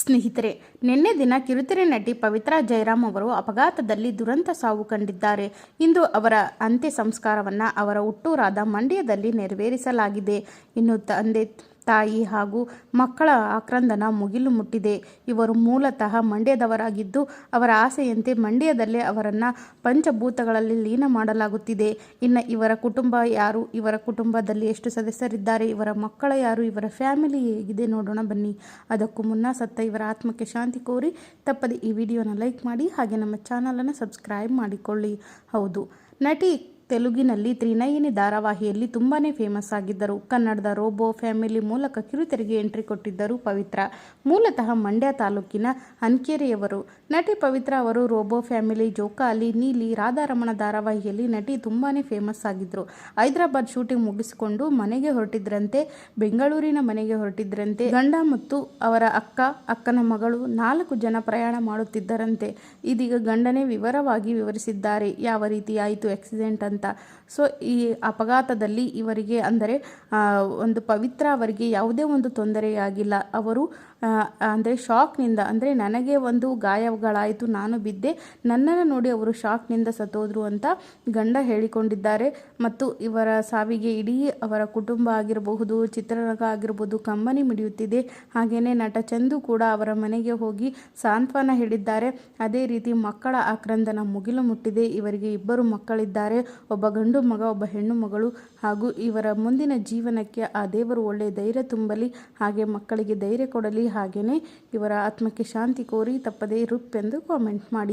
ಸ್ನೇಹಿತರೆ, ನಿನ್ನೆ ದಿನ ಕಿರುತೆರೆ ನಟಿ ಪವಿತ್ರಾ ಜಯರಾಮ್ ಅವರು ಅಪಘಾತದಲ್ಲಿ ದುರಂತ ಸಾವು ಕಂಡಿದ್ದಾರೆ. ಇಂದು ಅವರ ಅಂತ್ಯ ಸಂಸ್ಕಾರವನ್ನು ಅವರ ಹುಟ್ಟೂರಾದ ಮಂಡ್ಯದಲ್ಲಿ ನೆರವೇರಿಸಲಾಗಿದೆ. ಇನ್ನು ತಂದೆ ತಾಯಿ ಹಾಗೂ ಮಕ್ಕಳ ಆಕ್ರಂದನ ಮುಗಿಲು ಮುಟ್ಟಿದೆ. ಇವರು ಮೂಲತಃ ಮಂಡ್ಯದವರಾಗಿದ್ದು, ಅವರ ಆಸೆಯಂತೆ ಮಂಡ್ಯದಲ್ಲೇ ಅವರನ್ನು ಪಂಚಭೂತಗಳಲ್ಲಿ ಲೀನ ಮಾಡಲಾಗುತ್ತಿದೆ. ಇನ್ನು ಇವರ ಕುಟುಂಬ ಯಾರು? ಇವರ ಕುಟುಂಬದಲ್ಲಿ ಎಷ್ಟು ಸದಸ್ಯರಿದ್ದಾರೆ? ಇವರ ಮಕ್ಕಳ ಯಾರು? ಇವರ ಫ್ಯಾಮಿಲಿ ಹೇಗಿದೆ ನೋಡೋಣ ಬನ್ನಿ. ಅದಕ್ಕೂ ಮುನ್ನ ಸತ್ತ ಇವರ ಆತ್ಮಕ್ಕೆ ಶಾಂತಿ ಕೋರಿ ತಪ್ಪದೆ ಈ ವಿಡಿಯೋನ ಲೈಕ್ ಮಾಡಿ ಹಾಗೆ ನಮ್ಮ ಚಾನಲನ್ನು ಸಬ್ಸ್ಕ್ರೈಬ್ ಮಾಡಿಕೊಳ್ಳಿ. ಹೌದು. ನಟಿ ತೆಲುಗಿನಲ್ಲಿ ತ್ರಿನಯನಿ ಧಾರಾವಾಹಿಯಲ್ಲಿ ತುಂಬಾನೇ ಫೇಮಸ್ ಆಗಿದ್ದರು. ಕನ್ನಡದ ರೋಬೋ ಫ್ಯಾಮಿಲಿ ಮೂಲಕ ಕಿರುತೆರೆಗೆ ಎಂಟ್ರಿ ಕೊಟ್ಟಿದ್ದರು ಪವಿತ್ರ. ಮೂಲತಃ ಮಂಡ್ಯ ತಾಲೂಕಿನ ಅನ್ಕೇರಿಯವರು. ನಟಿ ಪವಿತ್ರ ಅವರು ರೋಬೋ ಫ್ಯಾಮಿಲಿ, ಜೋಕಾಲಿ, ನೀಲಿ, ರಾಧಾರಮಣ ಧಾರಾವಾಹಿಯಲ್ಲಿ ನಟಿ ತುಂಬಾನೇ ಫೇಮಸ್ ಆಗಿದ್ದರು ಹೈದರಾಬಾದ್ ಶೂಟಿಂಗ್ ಮುಗಿಸಿಕೊಂಡು ಮನೆಗೆ ಹೊರಟಿದ್ರಂತೆ, ಬೆಂಗಳೂರಿನ ಮನೆಗೆ ಹೊರಟಿದ್ರಂತೆ, ಗಂಡ ಮತ್ತು ಅವರ ಅಕ್ಕ, ಅಕ್ಕನ ಮಗಳು ನಾಲ್ಕು ಜನ ಪ್ರಯಾಣ ಮಾಡುತ್ತಿದ್ದರಂತೆ. ಇದೀಗ ಗಂಡನೇ ವಿವರವಾಗಿ ವಿವರಿಸಿದ್ದಾರೆ. ಯಾವ ರೀತಿ ಆಯಿತು ಆಕ್ಸಿಡೆಂಟ್ ಅಂತ ಸೊ ಈ ಅಪಘಾತದಲ್ಲಿ ಇವರಿಗೆ ಅಂದರೆ ಒಂದು ಪವಿತ್ರ ಅವರಿಗೆ ಯಾವುದೇ ಒಂದು ತೊಂದರೆಯಾಗಿಲ್ಲ. ಅವರು ಅಂದರೆ ಶಾಕ್ನಿಂದ, ಅಂದರೆ ನನಗೆ ಒಂದು ಗಾಯಗಳಾಯಿತು, ನಾನು ಬಿದ್ದೆ, ನನ್ನನ್ನು ನೋಡಿ ಅವರು ಶಾಕ್ನಿಂದ ಸತ್ತೋದ್ರು ಅಂತ ಗಂಡ ಹೇಳಿಕೊಂಡಿದ್ದಾರೆ. ಮತ್ತು ಇವರ ಸಾವಿಗೆ ಇಡೀ ಅವರ ಕುಟುಂಬ ಆಗಿರಬಹುದು, ಚಿತ್ರರಂಗ ಆಗಿರಬಹುದು, ಕಂಬನಿ ಮಿಡಿಯುತ್ತಿದೆ. ಹಾಗೆಯೇ ನಟ ಚಂದು ಕೂಡ ಅವರ ಮನೆಗೆ ಹೋಗಿ ಸಾಂತ್ವನ ಹೇಳಿದ್ದಾರೆ. ಅದೇ ರೀತಿ ಮಕ್ಕಳ ಆಕ್ರಂದನ ಮುಗಿಲು ಮುಟ್ಟಿದೆ. ಇವರಿಗೆ ಇಬ್ಬರು ಮಕ್ಕಳಿದ್ದಾರೆ. ಒಬ್ಬ ಗಂಡು ಮಗ, ಒಬ್ಬ ಹೆಣ್ಣು ಮಗಳು. ಹಾಗೂ ಇವರ ಮುಂದಿನ ಜೀವನಕ್ಕೆ ಆ ದೇವರು ಒಳ್ಳೆಯ ಧೈರ್ಯ ತುಂಬಲಿ, ಹಾಗೆ ಮಕ್ಕಳಿಗೆ ಧೈರ್ಯ ಕೊಡಲಿ. ಹಾಗೆಯೇ ಇವರ ಆತ್ಮಕ್ಕೆ ಶಾಂತಿ ಕೋರಿ ತಪ್ಪದೇ ಎಂದು ಕಾಮೆಂಟ್ ಮಾಡಿ.